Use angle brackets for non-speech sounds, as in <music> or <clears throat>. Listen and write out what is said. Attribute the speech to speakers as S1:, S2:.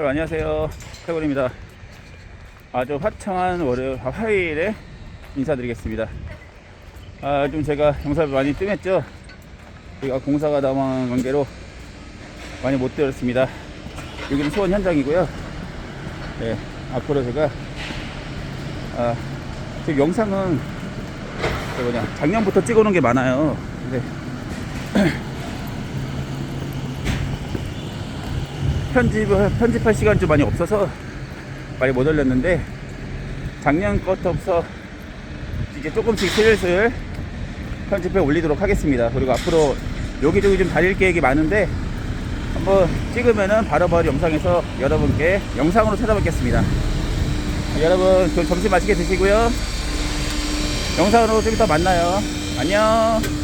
S1: 여러분 안녕하세요. 태곤입니다. 아주 화창한 월요일 아, 화요일에 인사드리겠습니다. 아, 좀 제가 영상을 많이 뜸했죠? 여기가 공사가 남은 관계로 많이 못 들었습니다. 여기는 수원 현장이고요. 네, 앞으로 제가 아, 지금 영상은 저 뭐냐 작년부터 찍어놓은 게 많아요. 근데 <clears throat> 편집을 편집할 시간이 좀 많이 없어서 많이 못 올렸는데 작년 것부터 이제 조금씩 슬슬 편집해 올리도록 하겠습니다. 그리고 앞으로 여기저기 좀 다닐 계획이 많은데 한번 찍으면은 바로바로 영상에서 여러분께 영상으로 찾아뵙겠습니다. 여러분 그 점심 맛있게 드시고요. 영상으로 좀 이따 만나요. 안녕.